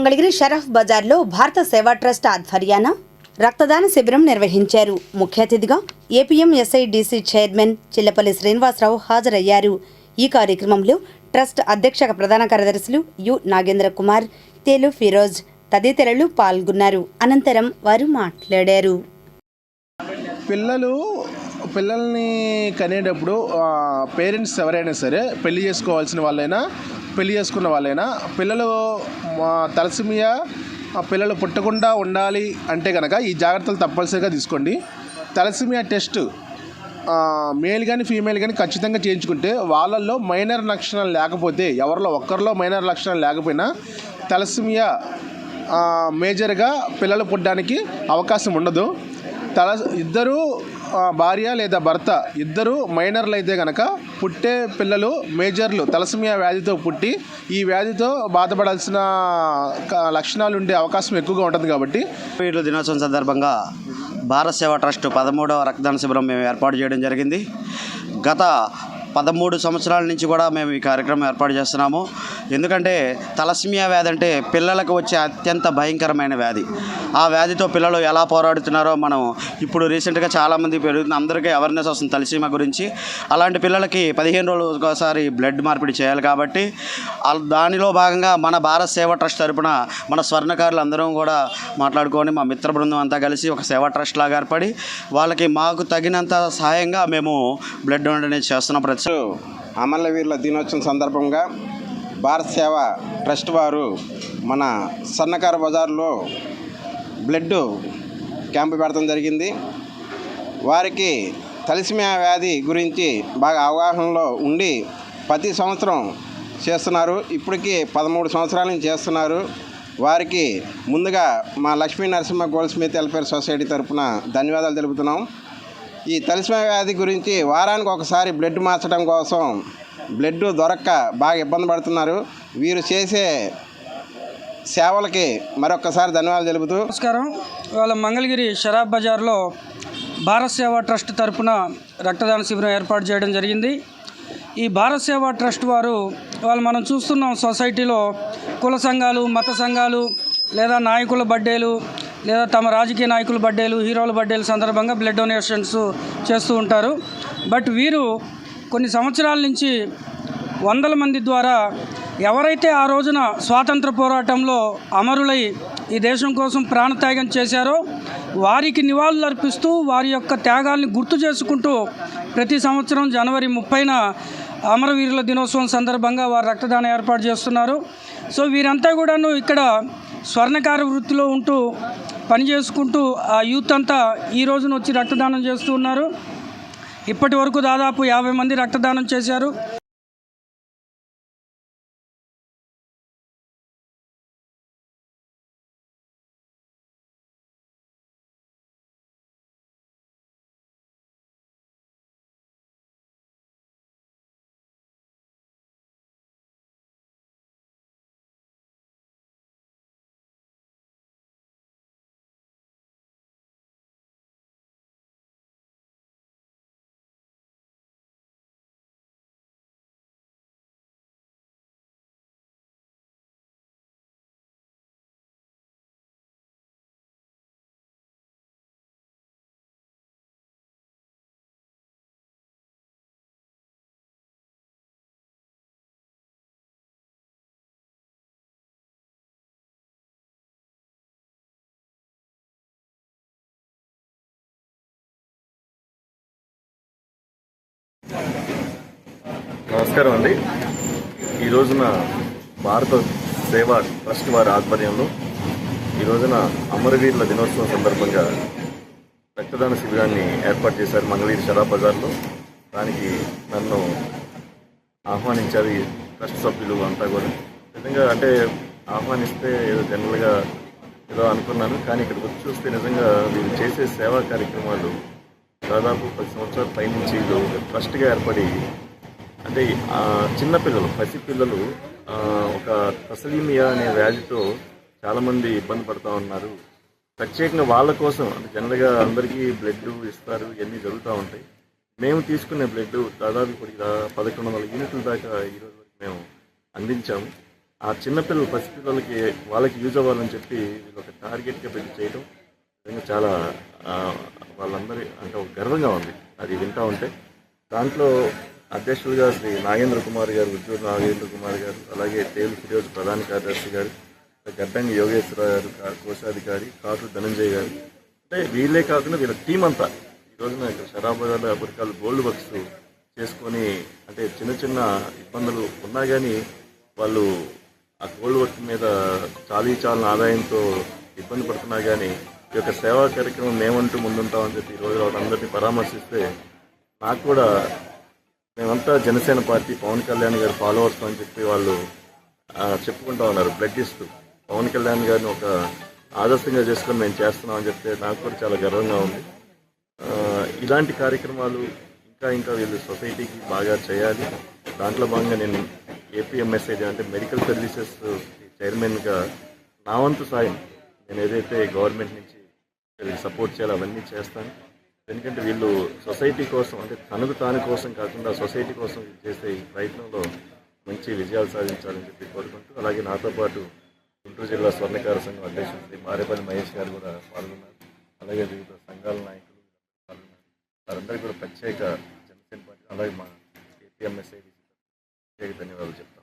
Mangalagiri charades బజార్లో భారత సేవా ట్రస్ట్ ఆధ్వర్యాన రక్తదాన శిబిరం నిర్వహించారు. ముఖ్య అతిథిగా ఏపీఎంఎస్ఐడిసి చైర్మన్ చిల్లపల్లి శ్రీనివాసరావు హాజరయ్యారు. ఈ కార్యక్రమంలో ట్రస్ట్ అధ్యక్ష ప్రధాన కార్యదర్శులు యు నాగేంద్ర కుమార్ తేలు ఫిరోజ్ తదితరులు పాల్గొన్నారు. అనంతరం వారు మాట్లాడారు. పిల్లలు పిల్లల్ని కనేటప్పుడు పేరెంట్స్ ఎవరైనా సరే పెళ్ళి చేసుకోవాల్సిన వాళ్ళైనా పెళ్ళి చేసుకున్న వాళ్ళైనా పిల్లలు తలసిమియా పిల్లలు పుట్టకుండా ఉండాలి అంటే కనుక ఈ జాగ్రత్తలు తప్పనిసరిగా తీసుకోండి. తలసిమియా టెస్ట్ మేల్ కానీ ఫీమేల్ కానీ ఖచ్చితంగా చేయించుకుంటే వాళ్ళల్లో మైనర్ లక్షణాలు లేకపోతే ఎవరిలో ఒక్కరిలో మైనర్ లక్షణాలు లేకపోయినా తలసిమియా మేజర్గా పిల్లలు పుట్టడానికి అవకాశం ఉండదు. తల ఇద్దరు భార్య లేదా భర్త ఇద్దరు మైనర్లు అయితే కనుక పుట్టే పిల్లలు మేజర్లు తలసమియా వ్యాధితో పుట్టి ఈ వ్యాధితో బాధపడాల్సిన లక్షణాలు ఉండే అవకాశం ఎక్కువగా ఉంటుంది కాబట్టి వీటి దినోత్సవం సందర్భంగా భారత్ సేవా ట్రస్ట్ పదమూడవ రక్తదాన శిబిరం మేము ఏర్పాటు చేయడం జరిగింది. గత పదమూడు సంవత్సరాల నుంచి కూడా మేము ఈ కార్యక్రమం ఏర్పాటు చేస్తున్నాము. ఎందుకంటే తలస్మియా వ్యాధి అంటే పిల్లలకు వచ్చే అత్యంత భయంకరమైన వ్యాధి. ఆ వ్యాధితో పిల్లలు ఎలా పోరాడుతున్నారో మనం ఇప్పుడు రీసెంట్గా చాలామంది పెరుగుతుంది అందరికీ అవేర్నెస్ వస్తుంది తలసీమ గురించి. అలాంటి పిల్లలకి పదిహేను రోజులు ఒకసారి బ్లడ్ మార్పిడి చేయాలి కాబట్టి దానిలో భాగంగా మన భారత్ సేవా ట్రస్ట్ తరపున మన స్వర్ణకారులు అందరం కూడా మాట్లాడుకొని మా మిత్ర బృందం అంతా కలిసి ఒక సేవా ట్రస్ట్ లాగా ఏర్పడి వాళ్ళకి మాకు తగినంత సహాయంగా మేము బ్లడ్ డొనేట్ చేస్తున్నాం ప్రతి అమరవీరుల దినోత్సవం సందర్భంగా భారత్ సేవ ట్రస్ట్ వారు మన సన్నకారు బజార్లో బ్లడ్ క్యాంపు పెడతం జరిగింది. వారికి తలసిమియా వ్యాధి గురించి బాగా అవగాహనలో ఉండి ప్రతి సంవత్సరం చేస్తున్నారు. ఇప్పటికీ పదమూడు సంవత్సరాల నుంచి చేస్తున్నారు. వారికి ముందుగా మా Lakshmi Narasimha goldsmith welfare society తరపున ధన్యవాదాలు తెలుపుతున్నాం. ఈ తలసిమ వ్యాధి గురించి వారానికి ఒకసారి బ్లడ్ మార్చడం కోసం బ్లడ్ దొరక్క బాగా ఇబ్బంది పడుతున్నారు. వీరు చేసే సేవలకి మరొకసారి ధన్యవాదాలు తెలుపుతూ నమస్కారం. ఇవాళ మంగళగిరి షరాబ్ బజార్లో భారత్ సేవా ట్రస్ట్ తరపున రక్తదాన శిబిరం ఏర్పాటు చేయడం జరిగింది. ఈ భారత్ సేవా ట్రస్ట్ వారు ఇవాళ మనం చూస్తున్నాం సొసైటీలో కుల సంఘాలు మత సంఘాలు లేదా నాయకుల బర్త్డేలు లేదా తమ రాజకీయ నాయకుల బర్త్డేలు హీరోల బర్త్డేల సందర్భంగా బ్లడ్ డొనేషన్స్ చేస్తూ ఉంటారు. బట్ వీరు కొన్ని సంవత్సరాల నుంచి వందల మంది ద్వారా ఎవరైతే ఆ రోజున స్వాతంత్ర పోరాటంలో అమరులై ఈ దేశం కోసం ప్రాణత్యాగం చేశారో వారికి నివాళులు అర్పిస్తూ వారి యొక్క త్యాగాల్ని గుర్తు చేసుకుంటూ ప్రతి సంవత్సరం జనవరి ముప్పైన అమరవీరుల దినోత్సవం సందర్భంగా వారు రక్తదానం ఏర్పాటు చేస్తున్నారు. సో వీరంతా కూడాను ఇక్కడ స్వర్ణకార వృత్తిలో ఉంటూ పని చేసుకుంటూ ఆ యూత్ అంతా ఈ రోజున వచ్చి రక్తదానం చేస్తూ ఉన్నారు. ఇప్పటి వరకు దాదాపు యాభై మంది రక్తదానం చేశారు. నమస్కారం అండి. ఈ రోజున భారత సేవా ట్రస్ట్ వారి ఆధ్వర్యంలో ఈ రోజున అమరవీరుల దినోత్సవం సందర్భంగా రక్తదాన శిబిరాన్ని ఏర్పాటు చేశారు మంగళగిరి షరా బజార్లో. దానికి నన్ను ఆహ్వానించారు ఈ ట్రస్ట్ సభ్యులు అంతా కూడా. నిజంగా అంటే ఆహ్వానిస్తే ఏదో జనరల్గా ఏదో అనుకున్నాను కానీ ఇక్కడికి వచ్చి చూస్తే నిజంగా వీళ్ళు చేసే సేవా కార్యక్రమాలు దాదాపు పది సంవత్సరాల పైనుంచి వీళ్ళు ట్రస్ట్గా ఏర్పడి అంటే చిన్నపిల్లలు పసిపిల్లలు ఒక తసలీమియా అనే వ్యాధితో చాలామంది ఇబ్బంది పడుతూ ఉన్నారు. ప్రత్యేకంగా వాళ్ళ కోసం అంటే జనరల్గా అందరికీ బ్లడ్ ఇస్తారు ఇవన్నీ జరుగుతూ ఉంటాయి. మేము తీసుకునే బ్లడ్ దాదాపు ఇప్పుడు ఇలా పదకొండు వందల యూనిట్ల దాకా ఈరోజు వరకు మేము అందించాము. ఆ చిన్నపిల్లలు పసిపిల్లలకి వాళ్ళకి యూజ్ అవ్వాలని చెప్పి వీళ్ళు ఒక టార్గెట్గా పెట్టి చేయడం నిజంగా చాలా వాళ్ళందరి అంటే ఒక గర్వంగా ఉంది. అది వింటూ ఉంటే దాంట్లో అధ్యక్షులుగా శ్రీ నాగేంద్ర కుమార్ గారు ఉద్యోగ నాగేంద్ర కుమార్ గారు అలాగే తేలు ఫిరోజ్ ప్రధాన కార్యదర్శి గారు గడ్డంగి యోగేశ్వరరావు గారు కోశాధికారి కాటు ధనంజయ్ గారు. అంటే వీళ్ళే కాకుండా వీళ్ళ టీం అంతా ఈ రోజున ఇక్కడ షరాబాద్ అమెరికాలు గోల్డ్ వర్క్స్ చేసుకొని అంటే చిన్న చిన్న ఇబ్బందులు ఉన్నా కానీ వాళ్ళు ఆ గోల్డ్ వర్క్ మీద చాలీ చాలని ఆదాయంతో ఇబ్బంది పడుతున్నా కానీ ఈ యొక్క సేవా కార్యక్రమం మేమంటూ ముందుంటామని చెప్పి ఈరోజు వాళ్ళందరినీ పరామర్శిస్తే నాకు కూడా మేమంతా జనసేన పార్టీ పవన్ కళ్యాణ్ గారు ఫాలోవర్స్ అని చెప్పి వాళ్ళు చెప్పుకుంటా ఉన్నారు బ్లడ్ ఇస్తూ పవన్ కళ్యాణ్ గారిని ఒక ఆదర్శంగా చేసుకొని మేము చేస్తున్నాం అని చెప్తే నాకు కూడా చాలా గర్వంగా ఉంది. ఇలాంటి కార్యక్రమాలు ఇంకా ఇంకా వీళ్ళు సొసైటీకి బాగా చేయాలి. దాంట్లో భాగంగా నేను ఏపీఎంఎస్ఐ అంటే మెడికల్ సర్వీసెస్ చైర్మన్గా నా వంతు సాయం నేను ఏదైతే గవర్నమెంట్ నుంచి సపోర్ట్ చేయాలి అవన్నీ చేస్తాను. ఎందుకంటే వీళ్ళు సొసైటీ కోసం అంటే తనకు తాను కోసం కాకుండా సొసైటీ కోసం చేసే ఈ ప్రయత్నంలో మంచి విజయాలు సాధించాలని చెప్పి కోరుకుంటూ అలాగే నాతో పాటు గుంటూరు జిల్లా స్వర్ణకార సంఘం అధ్యక్షుడు శ్రీ మారేపల్లి మహేష్ గారు కూడా పాల్గొన్నారు. అలాగే వివిధ సంఘాల నాయకులు పాల్గొన్నారు. వారందరికీ కూడా ప్రత్యేక జనసేన పార్టీ అలాగే మా ఏపీఎంఎస్ఐ ప్రత్యేక ధన్యవాదాలు చెప్తాను.